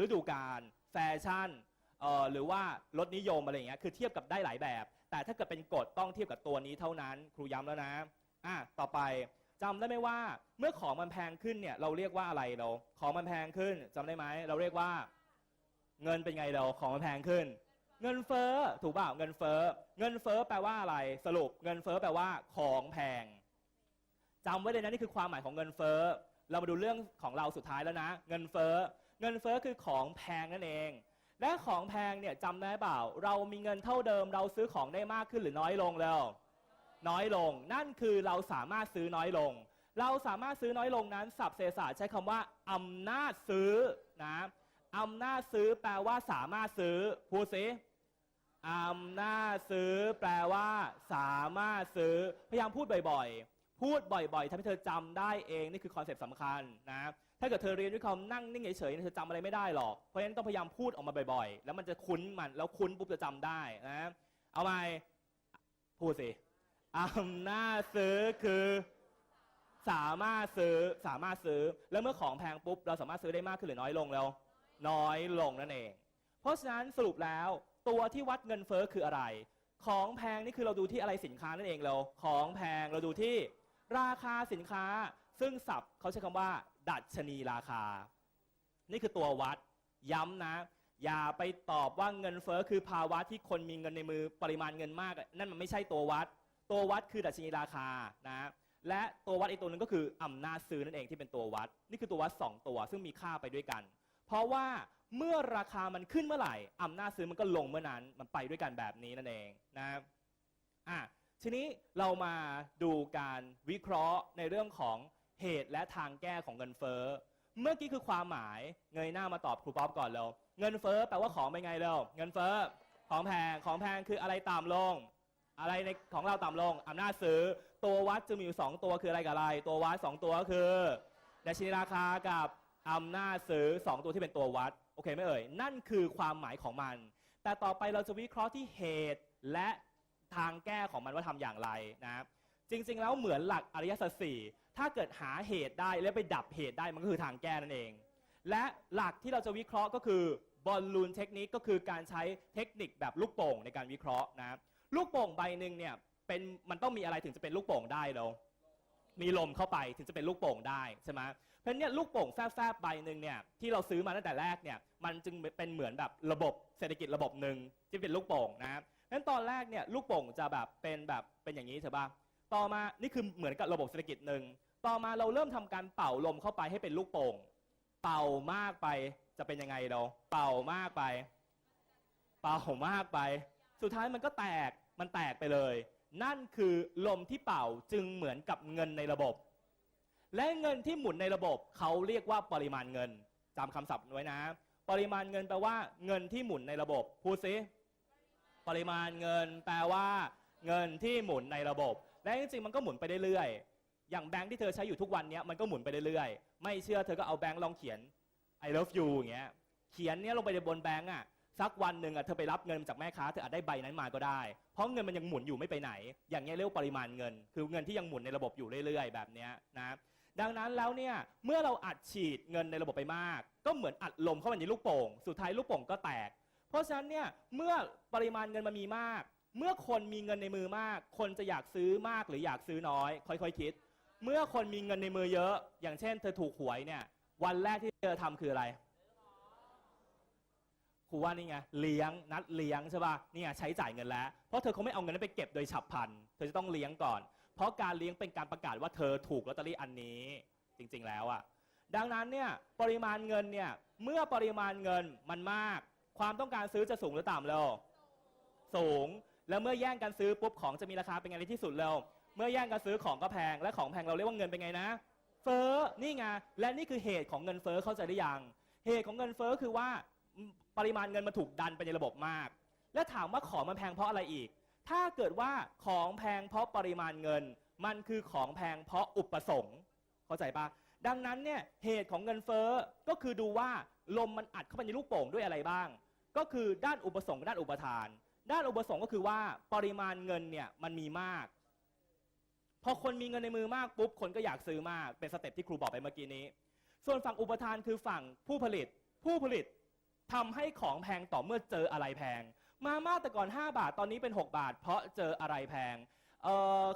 ฤดูกาลแฟชั่นเอ่อหรือว่ารสนิยมอะไรอย่างเงี้ยคือเทียบกับได้หลายแบบ แต่ถ้าเกิดเป็นกฎต้องเทียบกับตัวนี้เท่านั้น ครูย้ำแล้วนะอะต่อไปจำได้ไหมว่าเมื่อของมันแพงขึ้นเนี่ยเราเรียกว่าอะไรเราของมันแพงขึ้นจำได้ไหมเราเรียกว่า เงินเป็นไงเราของมันแพงขึ้น เงินเฟ้อถูกเปล่าเงินเฟ้อเงินเฟ้อแปลว่าอะไรสรุป เงินเฟ้อแปลว่าของแพงจำไว้เลยนะนี่คือความหมายของเงินเฟ้อเรามาดูเรื่องของเราสุดท้ายแล้วนะ เงินเฟ้อ เงินเฟ้อคือของแพงนั่นเอง และของแพงเนี่ยจำได้เปล่า เรามีเงินเท่าเดิม เราซื้อของได้มากขึ้นหรือน้อยลงแล้ว น้อยลง นั่นคือเราสามารถซื้อน้อยลง เราสามารถซื้อน้อยลงนั้นศัพท์เศรษฐศาสตร์ใช้คำว่าอำนาจซื้อนะอำนาจซื้อแปลว่าสามารถซื้อพูดสิอำนาจซื้อแปลว่า สามารถซื้อ พยายามพูดบ่อยๆ พูดบ่อยๆทำให้เธอจำได้เอง นี่คือคอนเซปต์สำคัญนะ ถ้าเกิดเธอเรียนด้วยความนั่งนิ่งเฉยๆเธอจำอะไรไม่ได้หรอก เพราะฉะนั้นต้องพยายามพูดออกมาบ่อยๆ แล้วมันจะคุ้นมันแล้วคุ้นปุ๊บจะจำได้นะ เอาไหมพูดสิอำนาจซื้อคือ สามารถซื้อสามารถซื้อ แล้วเมื่อของแพงปุ๊บเราสามารถซื้อได้มากขึ้นหรือน้อยลงแล้ว น้อยลงนั่นเอง เพราะฉะนั้นสรุปแล้วตัวที่วัดเงินเฟ้อคืออะไร ของแพงนี่คือเราดูที่อะไรสินค้านั่นเองเรา ของแพงเราดูที่ราคาสินค้า ซึ่งศัพท์เขาใช้คำว่า ดัชนีราคา นี่คือตัววัดย้ำนะ อย่าไปตอบว่าเงินเฟ้อคือภาวะที่คนมีเงินในมือปริมาณเงินมากอะนั่นมันไม่ใช่ตัววัด ตัววัดคือดัชนีราคานะและตัววัดอีกตัวหนึงก็คืออำนาจซื้อนั่นเองที่เป็นตัววัด นี่คือตัววัด 2 ตัว ซึ่งมีค่าไปด้วยกัน เพราะว่าเมื่อราคามันขึ้นเมื่อไหร่อำนาจซื้อมันก็ลงเมื่อนั้นมันไปด้วยกันแบบนี้นั่นเองนะอะทีนี้เรามาดูการวิเคราะห์ในเรื่องของ เหตุและทางแก้ของเงินเฟ้อ เมื่อกี้คือความหมาย เงยหน้ามาตอบครูป๊อปก่อนเลยเงินเฟ้อแปลว่าของเป็นไงเร็ว เงินเฟ้อ ของแพง ของแพงคืออะไรต่ำลง อะไรในของเราต่ำลง อำนาจซื้อ ตัววัดจะมีอยู่สองตัวคืออะไรกับอะไร ตัววัดสองตัวก็คือดัชนีราคากับอำนาจซื้อสองตัวที่เป็นตัววัด โอเคไหมเอ่ย นั่นคือความหมายของมัน แต่ต่อไปเราจะวิเคราะห์ที่เหตุและทางแก้ของมันว่าทำอย่างไรนะ จริง ๆ แล้วเหมือนหลักอริยสัจสี่ ถ้าเกิดหาเหตุได้แล้วไปดับเหตุได้มันก็คือทางแก้นั่นเอง และหลักที่เราจะวิเคราะห์ก็คือบอลลูนเทคนิคก็คือการใช้เทคนิคแบบลูกโป่งในการวิเคราะห์นะลูกโป่งใบหนึ่งเนี่ยเป็นมันต้องมีอะไรถึงจะเป็นลูกโป่งได้เรามีลมเข้าไปถึงจะเป็นลูกโป่งได้ใช่ไหมเพราะนเนี่ยลูกโป่งแฟบๆใบหนึ่งเนี่ยที่เราซื้อมาตั้งแต่แรกเนี่ยมันจึงเป็นเหมือนแบบระบบเศรษฐกิจระบบหนึ่งที่เป็นลูกโป่งนะครับงั้นตอนแรกเนี่ยลูกโป่งจะแบบเป็นแบบเป็นอย่างนี้ใช่ปะต่อมานี่คือเหมือนกับระบบเศรษฐกิจหนึ่ง ต่อมาเราเริ่มทำการเป่าลมเข้าไปให้เป็นลูกโป่ง เป่ามากไปจะเป็นยังไงเรา เป่ามากไป เป่ามากไป สุดท้ายมันก็แตก มันแตกไปเลย นั่นคือลมที่เป่าจึงเหมือนกับเงินในระบบ และเงินที่หมุนในระบบเขาเรียกว่าปริมาณเงินจำคำศัพท์ไว้นะ ปริมาณเงินแปลว่าเงินที่หมุนในระบบ พูดซิ ปริมาณเงินแปลว่า เงินที่หมุนในระบบ และจริงๆมันก็หมุนไปเรื่อย อย่างแบงค์ที่เธอใช้อยู่ทุกวันเนี้ยมันก็หมุนไปเรื่อยๆ ไม่เชื่อเธอก็เอาแบงค์ลองเขียน I love you อย่างเงี้ยเขียนเนี้ยลงไปในบนแบงค์อะสักวันหนึ่งอะเธอไปรับเงินจากแม่ค้าเธออาจได้ใบนั้นมาก็ได้ เพราะเงินมันยังหมุนอยู่ไม่ไปไหน อย่างเงี้ยเรียกว่าปริมาณเงิน คือเงินที่ยังหมุนในระบบอยู่เรื่อย ๆ แบบเนี้ยนะดังนั้นแล้วเนี่ยเมื่อเราอัดฉีดเงินในระบบไปมาก ก็เหมือนอัดลมเข้าไปในลูกโป่งสุดท้ายลูกโป่งก็แตก เพราะฉะนั้นเนี่ยเมื่อปริมาณเงินมันมีมาก เมื่อคนมีเงินในมือมาก คนจะอยากซื้อมากหรืออยากซื้อน้อย ค่อยๆคิด เมื่อคนมีเงินในมือเยอะ อย่างเช่น เธอถูกหวยเนี่ย วันแรกที่เธอทำคืออะไรครูว่านี่ไงเลี้ยงนัดเลี้ยงใช่ป่ะนี่ไงใช้จ่ายเงินแล้ว เพราะเธอคงไม่เอาเงินนั้นไปเก็บโดยฉับพลัน เธอจะต้องเลี้ยงก่อน เพราะการเลี้ยงเป็นการประกาศว่าเธอถูกลอตเตอรี่อันนี้ จริง ๆ แล้วอะดังนั้นเนี่ยปริมาณเงินเนี่ยเมื่อปริมาณเงินมันมาก ความต้องการซื้อจะสูงหรือต่ำเร็วสูง แล้วเมื่อแย่งกันซื้อปุ๊บของจะมีราคาเป็นไงในที่สุดเร็ว เมื่อแย่งกันซื้อของก็แพง และของแพงเราเรียกว่าเงินเป็นไงนะ เฟ้อนี่ไงและนี่คือเหตุของเงินเฟ้อเข้าใจหรือยังเหตุของเงินเฟ้อคือว่าปริมาณเงินมันถูกดันไปในระบบมาก และถามว่าของมันแพงเพราะอะไรอีก ถ้าเกิดว่าของแพงเพราะปริมาณเงิน มันคือของแพงเพราะอุปสงค์ เข้าใจปะดังนั้นเนี่ยเหตุของเงินเฟ้อก็คือดูว่าลมมันอัดเข้าไปในลูกโป่งด้วยอะไรบ้าง ก็คือด้านอุปสงค์ด้านอุปทาน ด้านอุปสงค์ก็คือว่าปริมาณเงินเนี่ยมันมีมาก พอคนมีเงินในมือมากปุ๊บคนก็อยากซื้อมากเป็นสเต็ปที่ครูบอกไปเมื่อกี้นี้ ส่วนฝั่งอุปทานคือฝั่งผู้ผลิต ผู้ผลิตทำให้ของแพงต่อเมื่อเจออะไรแพง มาม่าแต่ก่อน 5 บาทตอนนี้เป็น 6 บาท เพราะเจออะไรแพง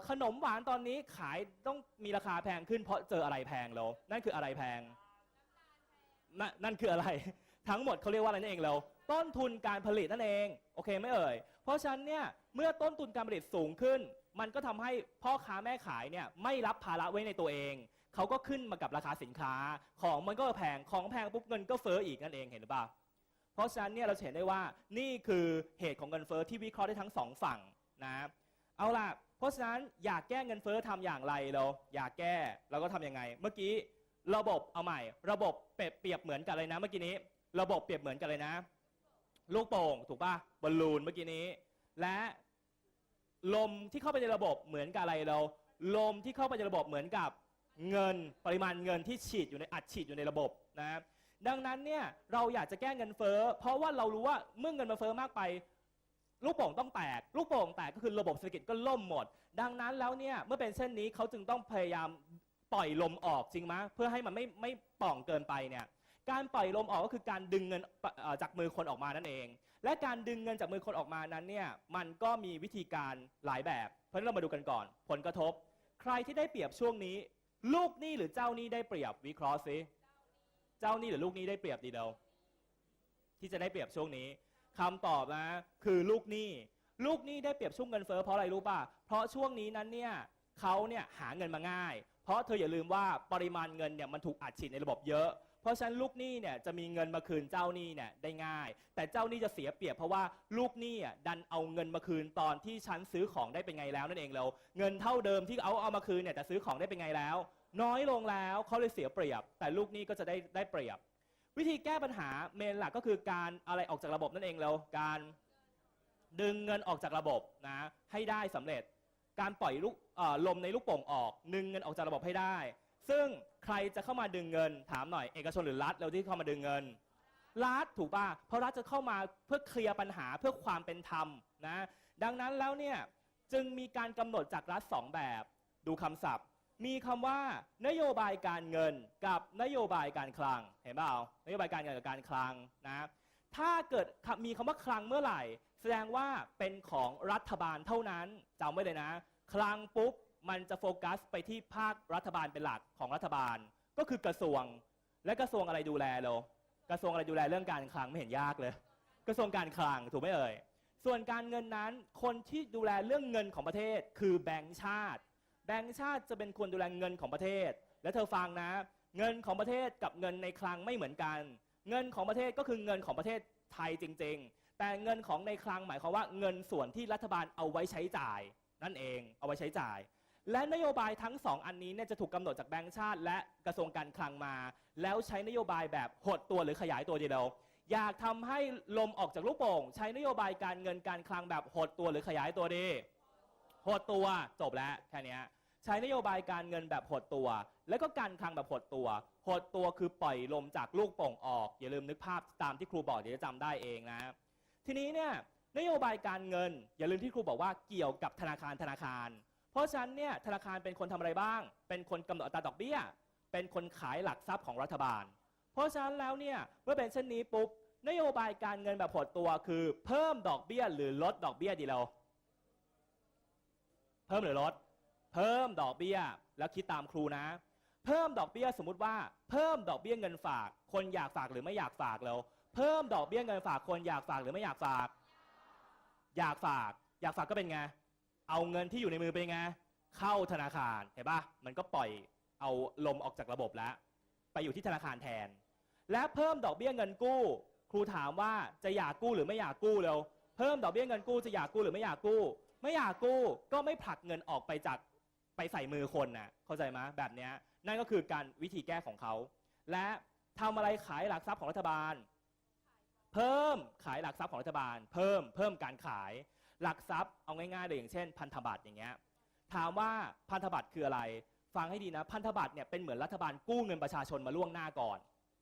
ขนมหวานตอนนี้ขายต้องมีราคาแพงขึ้นเพราะเจออะไรแพงแล้วนั่นคืออะไรแพงนนั่นคืออะไร ทั้งหมดเขาเรียกว่าอะไรนั่นเองแล้วต้นทุนการผลิตนั่นเอง โอเคไม่เอ่ย เพราะฉะนั้นเนี่ยเมื่อต้นทุนการผลิตสูงขึ้น มันก็ทำให้พ่อค้าแม่ขายเนี่ยไม่รับภาระไว้ในตัวเอง เขาก็ขึ้นมากับราคาสินค้าของมันก็แพงของแพงปุ๊บเงินก็เฟ้ออีกนั่นเองเห็นหรือเปล่าเพราะฉะนั้นเนี่ยเราเห็นได้ว่านี่คือเหตุของเงินเฟ้อที่วิเคราะห์ได้ทั้งสองฝั่งนะเอาล่ะเพราะฉะนั้นอยากแก้เงินเฟ้อทำอย่างไรเราอยากแก้เราก็ทำยังไง เมื่อกี้ระบบเอาใหม่ ระบบเปรียบเปรียบเหมือนกันเลยนะ เมื่อกี้นี้ ระบบเปรียบเหมือนกันเลยนะ ลูกโป่งถูกป่ะบอลลูนเมื่อกี้นี้ และลมที่เข้าไปในระบบเหมือนกับอะไรเรา ลมที่เข้าไปในระบบเหมือนกับเงินปริมาณเงินที่ฉีดอยู่ในอัดฉีดอยู่ในระบบนะดังนั้นเนี่ยเราอยากจะแก้เงินเฟ้อเพราะว่าเรารู้ว่าเมื่อเงินมันเฟ้อมากไป ลูกโป่งต้องแตก ลูกโป่งแตกก็คือระบบเศรษฐกิจก็ล่มหมด ดังนั้นแล้วเนี่ยเมื่อเป็นเช่นนี้เขาจึงต้องพยายามปล่อยลมออกจริงไหมเพื่อให้มันไม่ไม่ป่องเกินไปเนี่ย การปล่อยลมออกก็คือการดึงเงินจากมือคนออกมานั่นเอง และการดึงเงินจากมือคนออกมานั้นเนี่ยมันก็มีวิธีการหลายแบบ เพราะฉะนั้นเรามาดูกันก่อน ผลกระทบ ใครที่ได้เปรียบช่วงนี้ ลูกหนี้หรือเจ้าหนี้ได้เปรียบวิเคราะห์ซิเจ้าหนี้หรือลูกหนี้ได้เปรียบดีเดียวที่จะได้เปรียบช่วงนี้คำตอบนะคือลูกหนี้ลูกหนี้ได้เปรียบช่วงเงินเฟ้อเพราะอะไรรู้ป่ะเพราะช่วงนี้นั้นเนี่ยเขาเนี่ยหาเงินมาง่าย เพราะเธออย่าลืมว่าปริมาณเงินเนี่ยมันถูกอัดฉีดในระบบเยอะ เพราะฉะนั้นลูกหนี้เนี่ยจะมีเงินมาคืนเจ้าหนี้เนี่ยได้ง่าย แต่เจ้าหนี้จะเสียเปรียบเพราะว่าลูกหนี้อ่ดันเอาเงินมาคืนตอนที่ฉันซื้อของได้เป็นไงแล้วนั่นเองแล้วเงินเท่าเดิมที่เอาเอามาคืนเนี่ยแต่ซื้อของได้เป็นไงแล้ว น้อยลงแล้วเขาเลยเสียเปรียบ แต่ลูกหนี้ก็จะได้ได้เปรียบ วิธีแก้ปัญหาเมนหลักก็คือการอะไรออกจากระบบนั่นเองแล้วการดึงเงินออกจากระบบนะให้ได้สำเร็จ การปล่อยลูกลมในลูกโป่งออกดึงเงินออกจากระบบให้ได้ ซึ่ง ใครจะเข้ามาดึงเงิน ถามหน่อยเอกชนหรือรัฐเราที่เข้ามาดึงเงิน รัฐถูกป่ะเพราะรัฐจะเข้ามาเพื่อเคลียร์ปัญหาเพื่อความเป็นธรรมนะดังนั้นแล้วเนี่ยจึงมีการกำหนดจากรัฐสองแบบ ดูคำศัพท์ มีคำว่านโยบายการเงินกับนโยบายการคลังเห็นเปล่านโยบายการเงินกับการคลังนะถ้าเกิดมีคำว่าคลังเมื่อไหร่ แสดงว่าเป็นของรัฐบาลเท่านั้นจำไว้เลยนะ คลังปุ๊บ มันจะโฟกัสไปที่ภาครัฐบาลเป็นหลักของรัฐบาล ก็คือกระทรวง และกระทรวงอะไรดูแลเรากระทรวงอะไรดูแลเรื่องการคลังไม่เห็นยากเลย กระทรวงการคลังถูกไหมเอ่ยส่วนการเงินนั้นคนที่ดูแลเรื่องเงินของประเทศ คือแบงก์ชาติ แบงก์ชาติจะเป็นคนดูแลเงินของประเทศ และเธอฟังนะ เงินของประเทศกับเงินในคลังไม่เหมือนกัน เงินของประเทศก็คือเงินของประเทศไทยจริง ๆ แต่เงินของในคลังหมายความว่าเงินส่วนที่รัฐบาลเอาไว้ใช้จ่าย นั่นเองเอาไว้ใช้จ่าย และนโยบายทั้งสองอันนี้เนี่ยจะถูกกำหนดจากแบงก์ชาติ และกระทรวงการคลังมา แล้วใช้นโยบายแบบหดตัวหรือขยายตัวเดียวอยากทำให้ลมออกจากลูกโป่ง ใช้นโยบายการเงินการคลังแบบหดตัวหรือขยายตัวดีหดตัวจบแล้วแค่นี้ใช้นโยบายการเงินแบบหดตัว แล้วก็การคลังแบบหดตัวหดตัวคือปล่อยลมจากลูกโป่งออก อย่าลืมนึกภาพตามที่ครูบอกเดี๋ยวจะจำได้เองนะ ทีนี้เนี่ยนโยบายการเงิน อย่าลืมที่ครูบอกว่าเกี่ยวกับธนาคารธนาคาร เพราะฉะนั้นเนี่ยธนาคารเป็นคนทำอะไรบ้าง เป็นคนกำหนดอัตราดอกเบี้ย เป็นคนขายหลักทรัพย์ของรัฐบาล เพราะฉะนั้นแล้วเนี่ยเมื่อเป็นเช่นนี้ปุ๊บนโยบายการเงินแบบหดตัวคือ เพิ่มดอกเบี้ยหรือลดดอกเบี้ยดีเราเพิ่มหรือลด เพิ่มดอกเบี้ยแล้วคิดตามครูนะ เพิ่มดอกเบี้ยสมมุติว่า เพิ่มดอกเบี้ยเงินฝาก คนอยากฝากหรือไม่อยากฝากแล้วเพิ่มดอกเบี้ยเงินฝากคนอยากฝากหรือไม่อยากฝาก อยากฝาก อยากฝากก็เป็นไง เอาเงินที่อยู่ในมือเป็นไง เข้าธนาคารเห็นปะมันก็ปล่อยเอาลมออกจากระบบแล้ว ไปอยู่ที่ธนาคารแทน และเพิ่มดอกเบี้ยเงินกู้ ครูถามว่าจะอยากกู้หรือไม่อยากกู้เร็วเพิ่มดอกเบี้ยเงินกู้จะอยากกู้หรือไม่อยากกู้ ไม่อยากกู้ก็ไม่ผลักเงินออกไปจากไปใส่มือคนนะเข้าใจไหมแบบนี้นั่นก็คือการวิธีแก้ของเขา และทำอะไรขายหลักทรัพย์ของรัฐบาล เพิ่มขายหลักทรัพย์ของรัฐบาล เพิ่มเพิ่มการขาย หลักทรัพย์เอาง่ายๆเลยอย่างเช่น พันธบัตรอย่างเงี้ยถามว่าพันธบัตรคืออะไร ฟังให้ดีนะ พันธบัตรเนี่ยเป็นเหมือนรัฐบาลกู้เงินประชาชนมาล่วงหน้าก่อน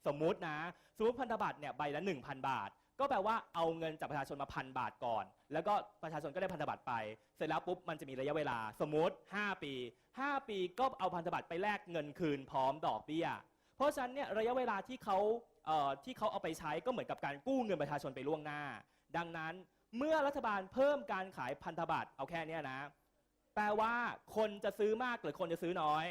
สมมุตินะ สมมติพันธบัตรเนี่ยใบละ 1,000 บาท ก็แปลว่าเอาเงินจากประชาชนมาพันบาทก่อน แล้วก็ประชาชนก็ได้พันธบัตรไป เสร็จแล้วปุ๊บมันจะมีระยะเวลา สมมติ 5 ปี 5 ปีก็เอาพันธบัตรไปแลกเงินคืนพร้อมดอกเบี้ย เพราะฉะนั้นเนี่ยระยะเวลาที่เขาเอ่อที่เขาเอาไปใช้ก็เหมือนกับการกู้เงินประชาชนไปล่วงหน้า ดังนั้น เมื่อรัฐบาลเพิ่มการขายพันธบัตรเอาแค่นี้นะ แปลว่าคนจะซื้อมากหรือคนจะซื้อน้อย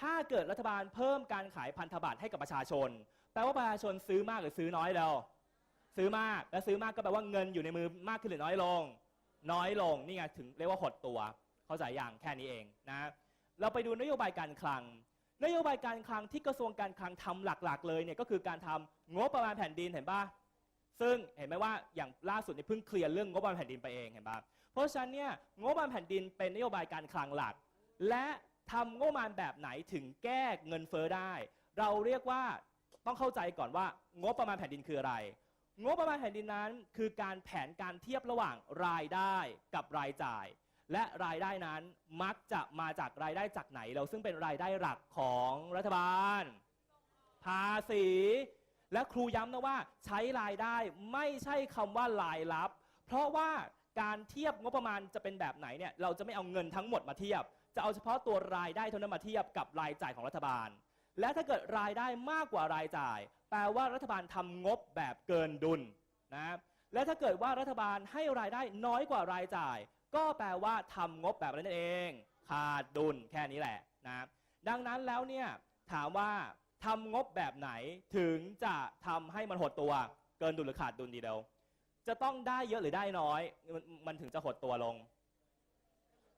ถ้าเกิดรัฐบาลเพิ่มการขายพันธบัตรให้กับประชาชน แปลว่าประชาชนซื้อมากหรือซื้อน้อยแล้ว ซื้อมากและซื้อมากก็แปลว่าเงินอยู่ในมือมากขึ้นหรือน้อยลง น้อยลงนี่ไงถึงเรียกว่าหดตัว เข้าใจอย่างแค่นี้เองนะเราไปดูนโยบายการคลัง นโยบายการคลังที่กระทรวงการคลังทำหลัก ๆ เลยเนี่ยก็คือการทำงบประมาณแผ่นดินเห็นป่ะ ซึ่งเห็นไหมว่าอย่างล่าสุดเนี่ยเพิ่งเคลียร์เรื่องงบประมาณแผ่นดินไปเองเห็นปะเพราะฉะนั้นเนี่ยงบประมาณแผ่นดินเป็นนโยบายการคลังหลัก และทำงบประมาณแบบไหนถึงแก้เงินเฟ้อได้ เราเรียกว่าต้องเข้าใจก่อนว่างบประมาณแผ่นดินคืออะไร งบประมาณแผ่นดินนั้น คือการแผนการเทียบระหว่างรายได้กับรายจ่าย และรายได้นั้นมักจะมาจากรายได้จากไหน เราซึ่งเป็นรายได้หลักของรัฐบาล ภาษี และครูย้ำนะว่าใช้รายได้ไม่ใช่คำว่ารายรับ เพราะว่าการเทียบงบประมาณจะเป็นแบบไหนเนี่ยเราจะไม่เอาเงินทั้งหมดมาเทียบ จะเอาเฉพาะตัวรายได้เท่านั้นมาเทียบกับรายจ่ายของรัฐบาล และถ้าเกิดรายได้มากกว่ารายจ่าย แปลว่ารัฐบาลทำงบแบบเกินดุลนะและถ้าเกิดว่ารัฐบาลให้รายได้น้อยกว่ารายจ่าย ก็แปลว่าทำงบแบบนั้นเอง ขาดดุลแค่นี้แหละนะดังนั้นแล้วเนี่ยถามว่า ทำงบแบบไหนถึงจะทำให้มันหดตัว เกินดุลหรือขาดดุลดีเดียวจะต้องได้เยอะหรือได้น้อยมันมันถึงจะหดตัวลง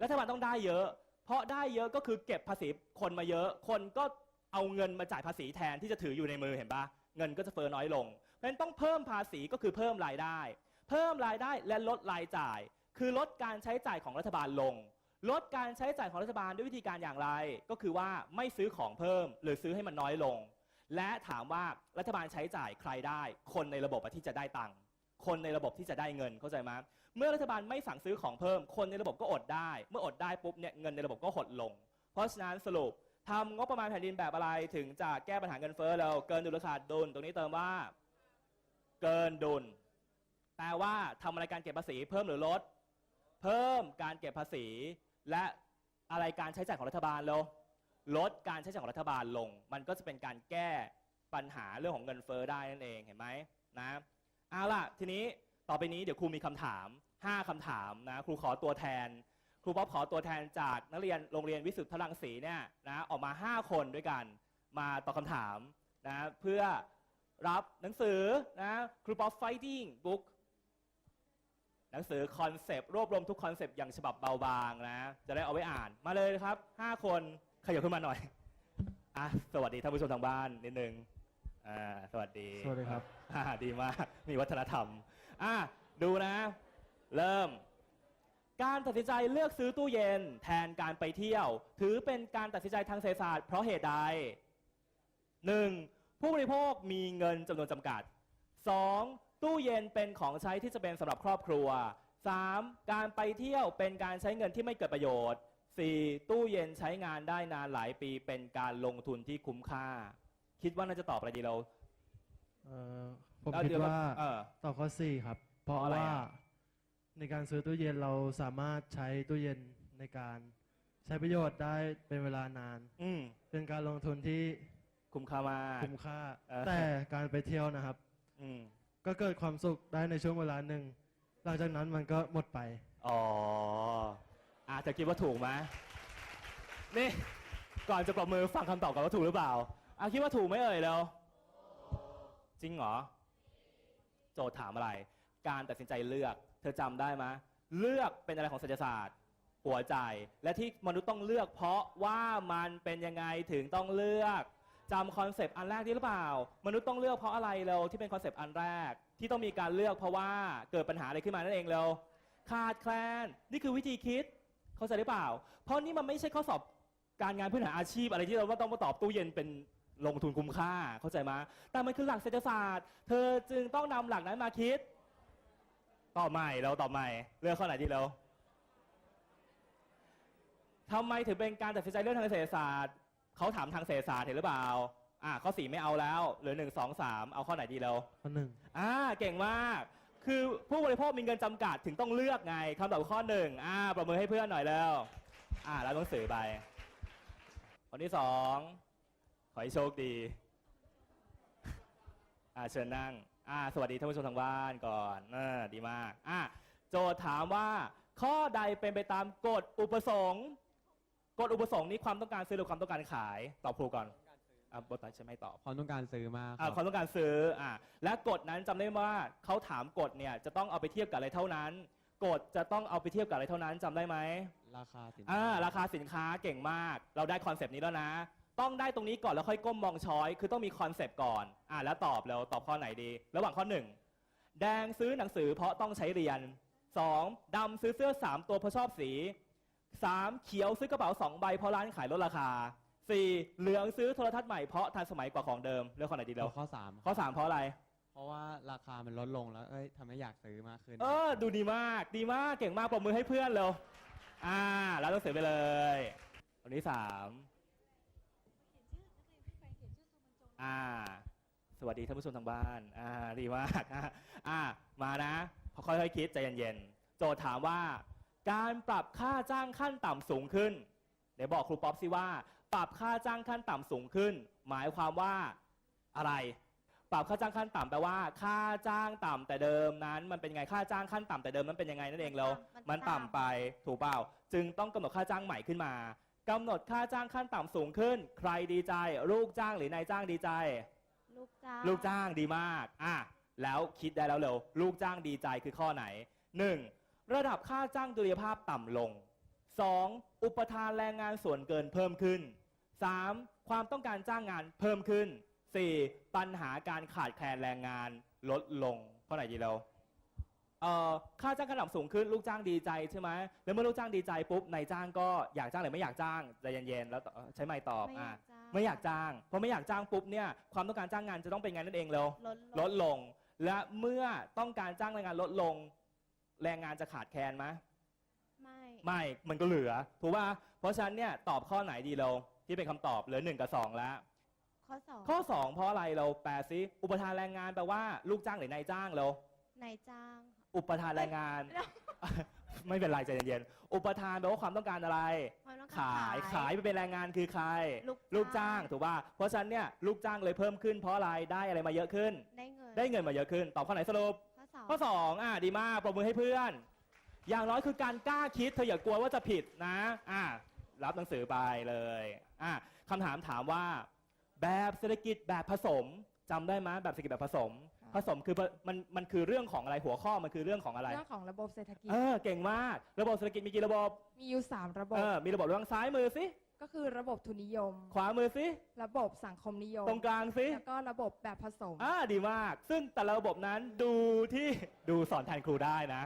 รัฐบาลต้องได้เยอะ เพราะได้เยอะก็คือเก็บภาษีคนมาเยอะ คนก็เอาเงินมาจ่ายภาษีแทนที่จะถืออยู่ในมือเห็นปะเงินก็จะเฟ้อน้อยลง เพราะฉะนั้นต้องเพิ่มภาษีก็คือเพิ่มรายได้ เพิ่มรายได้และลดรายจ่าย คือลดการใช้จ่ายของรัฐบาลลง ลดการใช้จ่ายของรัฐบาลด้วยวิธีการอย่างไร ก็คือว่าไม่ซื้อของเพิ่ม หรือซื้อให้มันน้อยลง และถามว่ารัฐบาลใช้จ่ายใครได้ คนในระบบที่จะได้ตังค์คนในระบบที่จะได้เงินเข้าใจไหมเมื่อรัฐบาลไม่สั่งซื้อของเพิ่ม คนในระบบก็อดได้ เมื่ออดได้ปุ๊บเนี่ยเงินในระบบก็หดลง เพราะฉะนั้นสรุปทำงบประมาณแผ่นดินแบบอะไรถึงจะแก้ปัญหาเงินเฟ้อเราเกินดุลขาดดุลตรงนี้เติมว่า เกินดุลแปลว่าทำอะไรการเก็บภาษีเพิ่มหรือลด เพิ่มการเก็บภาษี และอะไรการใช้จ่ายของรัฐบาลเราลดการใช้จ่ายของรัฐบาลลง มันก็จะเป็นการแก้ปัญหาเรื่องของเงินเฟ้อได้นั่นเองเห็นไหมนะเอาล่ะทีนี้ต่อไปนี้เดี๋ยวครูมีคำถาม 5คำถามนะครูขอตัวแทน ครูป๊อปขอตัวแทนจากนักเรียนโรงเรียนวิสุทธิพลังศรีเนี่ยนะออกมา 5 คนด้วยกันมาตอบคำถามนะเพื่อรับหนังสือนะครูป๊อป fighting book หนังสือคอนเซปต์รวบรวมทุกคอนเซปต์อย่างฉบับเบาบางนะ จะได้เอาไว้อ่านมาเลยครับ 5 คนขยับขึ้นมาหน่อยอะสวัสดีท่านผู้ชมทางบ้านนิดนึงอ่าสวัสดีสวัสดีครับ อ่าดีมากมีวัฒนธรรมอะดูนะ เริ่ม การตัดสินใจเลือกซื้อตู้เย็น แทนการไปเที่ยว ถือเป็นการตัดสินใจทางเศรษฐศาสตร์เพราะเหตุใด 1. ผู้บริโภคมีเงินจำนวนจำกัด 2. ตู้เย็นเป็นของใช้ที่จะเป็นสำหรับครอบครัว 3. การไปเที่ยวเป็นการใช้เงินที่ไม่เกิดประโยชน์ 4. ตู้เย็นใช้งานได้นานหลายปีเป็นการลงทุนที่คุ้มค่า คิดว่าน่าจะตอบอะไรดีเรา เอ่อผมเอคิดเดี๋ยว่าเออตอบข้อสี่ครับ เพราะเพราะอะไรว่า อะ ในการซื้อตู้เย็นเราสามารถใช้ตู้เย็นในการใช้ประโยชน์ได้เป็นเวลานาน อืมเป็นการลงทุนที่คุ้มค่ามาก คุ้มค่า เออ แต่การไปเที่ยวนะครับ อืม ก็เกิดความสุขได้ในช่วงเวลาหนึ่ง หลังจากนั้นมันก็หมดไป อ๋ออาจจะคิดว่าถูกไหมนี่ก่อนจะปรบมือฟังคำตอบก่อนว่าถูกหรือเปล่าอะคิดว่าถูกไหมเอ่ยแล้วจริงเหรอ โจทย์ถามอะไร การตัดสินใจเลือก เธอจำได้ไหมเลือกเป็นอะไรของเศรษฐศาสตร์ หัวใจ และที่มนุษย์ต้องเลือก เพราะว่ามันเป็นยังไงถึงต้องเลือก จำคอนเซปต์อันแรกนี้หรือเปล่า มนุษย์ต้องเลือกเพราะอะไรเราที่เป็นคอนเซปต์อันแรก ที่ต้องมีการเลือกเพราะว่าเกิดปัญหาอะไรขึ้นมานั่นเองเราขาดแคลนนี่คือวิธีคิดเข้าใจหรือเปล่า เพราะนี่มันไม่ใช่ข้อสอบการงานพื้นฐานอาชีพอะไรที่เราว่าต้องมาตอบตู้เย็นเป็นลงทุนคุ้มค่าเข้าใจไหมแต่มันคือหลักเศรษฐศาสตร์ เธอจึงต้องนำหลักนั้นมาคิดตอบใหม่เราตอบใหม่เลือกข้อไหนดีเราทำไมถึงเป็นการตัดสินใจเรื่องทางเศรษฐศาสตร์ เขาถามทางเศรษฐศาสตร์เห็นหรือเปล่า อ่าข้อสี่ไม่เอาแล้วเหลือหนึ่งสองสามเอาข้อไหนดีเราข้อหนึ่งอ่าเก่งมาก คือผู้บริโภคมีเงินจำกัดถึงต้องเลือกไงคำตอบข้อหนึ่งอ่าประมือให้เพื่อนหน่อยแล้ว อ่าแล้วหนังสือไปข้อที่สองขขอให้โชคดีอ่าเชิญนั่งอ่าสวัสดีท่านผู้ชมทางบ้านก่อนเออดีมากอ่าโจทย์ถามว่า ข้อใดเป็นไปตามกฎอุปสงค์ กฎอุปสงค์นี้ความต้องการซื้อหรือความต้องการขายตอบครูก่อนอ่าบทตัดใช่ไหมตอบความต้องการซื้อมากคอ่ารับความต้องการซื้ออ่าและกฎนั้นจำได้ว่าเขาถามกฎเนี่ยจะต้องเอาไปเทียบกับอะไรเท่านั้นกฎจะต้องเอาไปเทียบกับอะไรเท่านั้นจำได้ไหม ราคาสินอ่าค้าราคาสินค้าเก่งมาก เราได้คอนเซปต์นี้แล้วนะ ต้องได้ตรงนี้ก่อนแล้วค่อยก้มมองช้อย คือต้องมีคอนเซปต์ก่อน อ่าแล้วตอบแล้วตอบข้อไหนดี ระหว่างข้อหนึ่งแดงซื้อหนังสือเพราะต้องใช้เรียน 2. ดำซื้อเสื้อ3ตัวเพราะชอบสี 3. เขียวซื้อกระเป๋า2ใบเพราะร้านขายลดราคา 4. เหลืองซื้อโทรทัศน์ใหม่เพราะทันสมัยกว่าของเดิมเลือกข้อไหนดีแล้แล้ววข้อสามข้อ 3 เพราะอะไร เพราะว่าราคามันลดลงแล้ว เอ้ยทำให้อยากซื้อมากขึ้น เออดูดีมากดีมากเก่งมากปรบมือให้เพื่อนเร็วอ่าแล้วต้องเสียไปเลยวันนี้สามอ่า สวัสดีท่านผู้ชมทางบ้านอ่าดีมากอ่าอ่ามานะพอค่อยๆคิดใจเย็นๆโจทย์ถามว่า การปรับค่าจ้างขั้นต่ำสูงขึ้นเดี๋ยวบอกครูป๊อปสิว่า ปรับค่าจ้างขั้นต่ำสูงขึ้น หมายความว่าอะไร ปรับค่าจ้างขั้นต่ำแปลว่า ค่าจ้างต่ำแต่เดิมนั้น มันเป็นยังไงค่าจ้างขั้นต่ำแต่เดิมนั้นเป็นยังไงนั่นเองแล้วมัมันนต่ำต่ำไปถูกเปล่า จึงต้องกำหนดค่าจ้างใหม่ขึ้นมากำหนดค่าจ้างขั้นต่ำสูงขึ้น ใครดีใจ ลูกจ้างหรือนายจ้างดีใจ ลูกจ้างลูกจ้างดีมากอะแล้วคิดได้แล้วเร็วลูกจ้างดีใจคือข้อไหน 1. ระดับค่าจ้างดุลยภาพต่ำลง 2. อุปทานแรงงานส่วนเกินเพิ่มขึ้น 3. ความต้องการจ้างงานเพิ่มขึ้น 4. ปัญหาการขาดแคลนแรงงานลดลงข้อไหนดีเราเอ่อค่าจ้างขั้นต่ำสูงขึ้นลูกจ้างดีใจใช่ไหมแล้วเมื่อลูกจ้างดีใจปุ๊บนายจ้างก็อยากจ้างหรือไม่อยากจ้างใจเย็นๆแล้วเอ่อใช้ไม้ตอบไม่ออะยากจ้างไม่อยากจ้างเพราะไม่อยากจ้างปุ๊บเนี่ยความต้องการจ้างงานจะต้องเป็นไงนั่นเองเร็วลดลดลง และเมื่อต้องการจ้างแรงงานลดลง แรงงานจะขาดแคลนไหมไม่ ไม่มันก็เหลือถูกป่ะเพราะฉะนั้นเนี่ยตอบข้อไหนดีเราที่เป็นคำตอบเหลือหนึ่งกับสองแล้ว ข้อสองข้อ2เพราะอะไรเราแปลซิอุปทานแรงงานแปลว่าลูกจ้างหรือนายจ้างเรา นายจ้างค่ะอุปทานแรงงาน ไม่เป็นไรใจเย็นๆอุปทานแปลว่าความต้องการอะไร ความต้องกรขายขายไปเป็นแรงงานคือใครลูกลูกจ้างถูกป่ะเพราะฉะนั้นเนี่ยลูกจ้างเลยเพิ่มขึ้นเพราะอะไรได้อะไรมาเยอะขึ้น ได้เงิน ได้เงินมาเยอะขึ้น ตอบข้อไหนสรุป ข้อสองข้อสองอะดีมากปรบมือให้เพื่อน อย่างน้อยคือการกล้าคิดเธออย่ากลัวว่าจะผิดนะอะรับหนังสือไปเลยอะคำถามถามว่า แบบเศรษฐกิจแบบผสมจำได้ไหมแบบเศรษฐกิจแบบผสมค่ะผสมคือมันมันคือเรื่องของอะไรหัวข้อมันคือเรื่องของอะไร เรื่องของระบบเศรษฐกิจ เออเก่งมาก ระบบเศรษฐกิจมีกี่ระบบ มีอยู่3ระบเอบอมีระบบทางซ้ายมือสิ ก็คือระบบทุนนิยม ขวามือสิระบบสังคมนิยม ตรงกลางสิแล้วก็ระบบแบบผสม อ่าดีมาก ซึ่งแต่ละระบบนั้นดูที่ดูสอนแทนครูได้นะ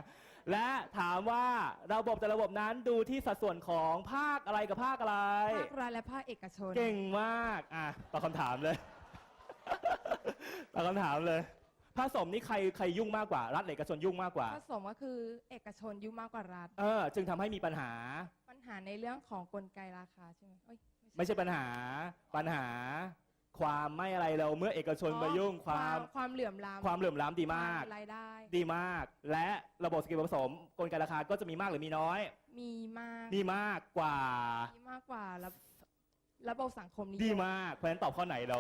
และถามว่าระบบแต่ละระบบนั้นดูที่สัดส่วนของภาคอะไรกับภาคอะไร ภาครัฐและภาคเอกชน เก่งมาก อะตอบคำถามเลย ตอบคำถามเลย ผสมนี่ใครใครยุ่งมากกว่า รัฐหรือเอกชนยุ่งมากกว่า ผสมก็คือเอกชนยุ่งมากกว่ารัฐ เออ จึงทำให้มีปัญหา ปัญหาในเรื่องของกลไกราคาใช่ไหมเอ้ยไม่ใช่ปัญหา ปัญหา ความไม่อะไรเราเมื่อเอกชนอ๋อมายุ่งความความเหลื่อมล้ำความเหลื่อมล้ำดีมากควรายได้ ดีมาก และระบบสกิลผสมกลไกราคาก็จะมีมากหรือมีน้อย มีมากมีมากกว่ามีมากกว่าระระบบสังคมนิยดีมมากเพราะฉะนั้นตอบข้อไหนเรา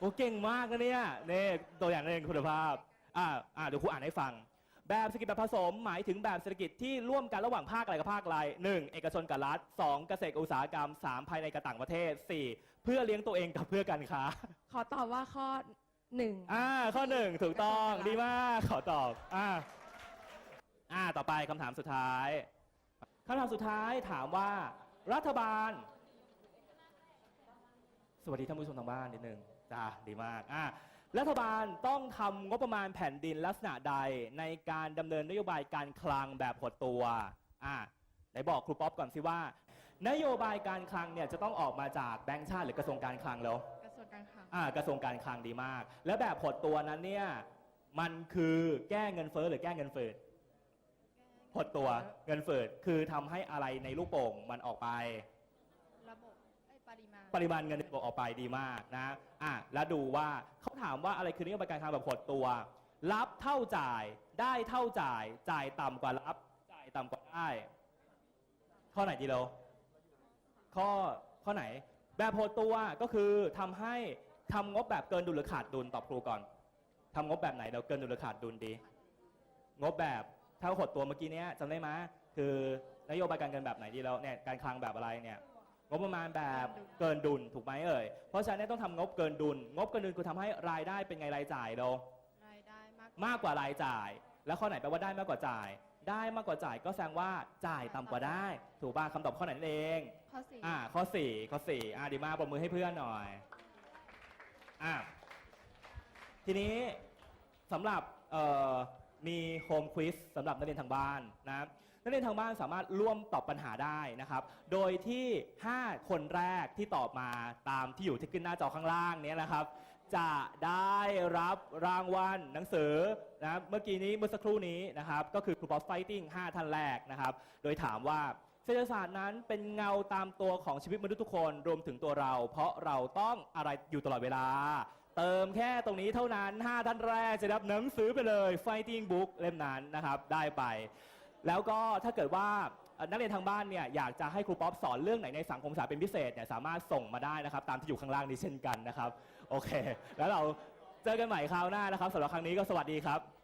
โอ้เก่งมากนะเนี่ยนี่ตัวอย่างหนึ่งคุณภาพอ่าอ่าเดี๋ยวครูอ่านให้ฟัง แบบเศรษฐกิจแบบผสม หมายถึงแบบเศรษฐกิจที่ร่วมกันระหว่างภาคอะไรกับภาคอะไรหนึ่งเอกชนกับรัฐสองเกษตรกับอุตสาหกรรมสามภายในกับต่างประเทศสี่เพื่อเลี้ยงตัวเองกับเพื่อการค้าขอตอบว่าข้อหนึ่งอ่าข้อหนึ่งถูกต้องกระทรวงกลาดีมากขอตอบอ่าอ่าต่อไปคำถามสุดท้ายคำถามสุดท้ายถามว่ารัฐบาล สวัสดีท่านผู้ชมทางบ้านนิดนึง จ้าดีมากอ่ารัฐบาลต้องทำงบประมาณแผ่นดินลักษณะใดในการดำเนินนโยบายการคลังแบบหดตัวอ่าไหนบอกครูป๊อปก่อนสิว่า นโยบายการคลังเนี่ยจะต้องออกมาจากแบงก์ชาติหรือกระทรวงการคลังแล้วกระทรวงการคลังอ่ากระทรวงการคลังดีมาก แล้วแบบหดตัวนั้นเนี่ยมันคือแก้เงินเฟ้อหรือแก้เงินฝืดหดตัวเงินฝืดคือทำให้อะไรในลูกโป่งมันออกไประบบไอ้ ปริมาณเงินในระบบออกไปดีมากนะอะแล้วดูว่าเขาถามว่าอะไรคือนโยบายการคลังแบบหดตัว รับเท่าจ่ายได้เท่าจ่าย จ่ายต่ำกว่ารับ จ่ายต่ำกว่าได้ ข้อไหนดีเราข้อข้อไหน แบบหดตัวก็คือทำให้ทำงบแบบเกินดุลหรือขาดดุลตอบครูก่อนทำงบแบบไหนเดี๋ยวเกินดุลหรือขาดดุลดี งบแบบถ้าหดตัวเมื่อกี้เนี้ยจำได้ไหมคือนโยบายการเงินแบบไหนดีแล้วเนี่ยการคลังแบบอะไรเนี่ย งบประมาณแบบเกินดุลถูกไหมเอ่ย เพราะฉะนั้นเนยต้องทำงบเกินดุล งบเกินดุลคือทำให้รายได้เป็นไงรายจ่ายเรารายได้มากมากกว่ารายจ่าย แล้วข้อไหนแปลว่าได้มากกว่าจ่าย ได้มากกว่าจ่ายก็แสดงว่าจ่ายต่ำกว่าได้ ถูกป่ะคำตอบข้อไหนนั่นเองข้อสี่อ่าข้อ4ข้อ4อ่าดีมากปรบมือให้เพื่อนหน่อยอ่าทีนี้สำหรับเอ่อมีโฮมควิสสำหรับนักเรียนทางบ้านนะ นักเรียนทางบ้านสามารถร่วมตอบปัญหาได้นะครับ โดยที่ 5 คนแรกที่ตอบมาตามที่อยู่ที่ขึ้นหน้าจอข้างล่างเนี้นะครับ จะได้รับรางวัลหนังสือนะเมื่อกี้นี้เมื่อสักครู่นี้นะครับ ก็คือครูปอสไฟติ้ง5ท่านแรกนะครับ โดยถามว่าเศรษฐศาสตร์นั้นเป็นเงาตามตัวของชีวิตมนุษย์ทุกคนรวมถึงตัวเรา เพราะเราต้องอะไรอยู่ตลอดเวลา เติมแค่ตรงนี้เท่านั้น 5 ท่านแรกจะได้รับหนังสือไปเลย Fighting Book เล่มนั้นนะครับ ได้ไป แล้วก็ถ้าเกิดว่านักเรียนทางบ้านเนี่ยอยากจะให้ครูป๊อปสอนเรื่องไหนในสังคมศาสตร์เป็นพิเศษเนี่ยสามารถส่งมาได้นะครับ ตามที่อยู่ข้างล่างนี้เช่นกันนะครับ โอเค แล้วเราเจอกันใหม่คราวหน้านะครับสำหรับครั้งนี้ก็สวัสดีครับ